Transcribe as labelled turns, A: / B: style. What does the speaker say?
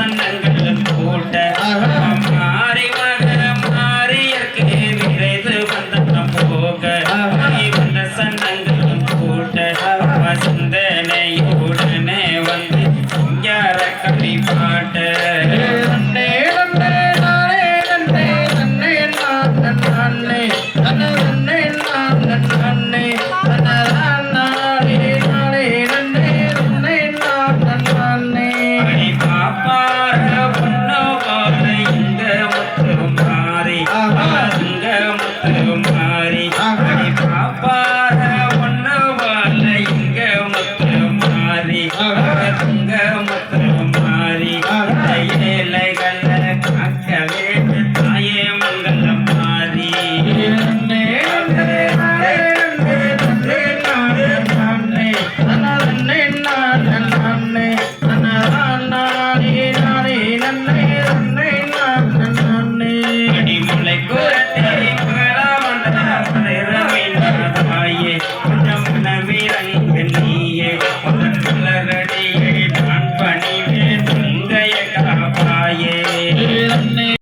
A: வசனங்களும் கூட்ட மாறி மகர மாறியற்கு விரைந்து வந்த போக வந்த
B: சன்னங்களும் கூட்ட மொத்தம் மாறி
A: அடி பாப்பார ஒன்னவால இங்க மொத்தம் மாறி.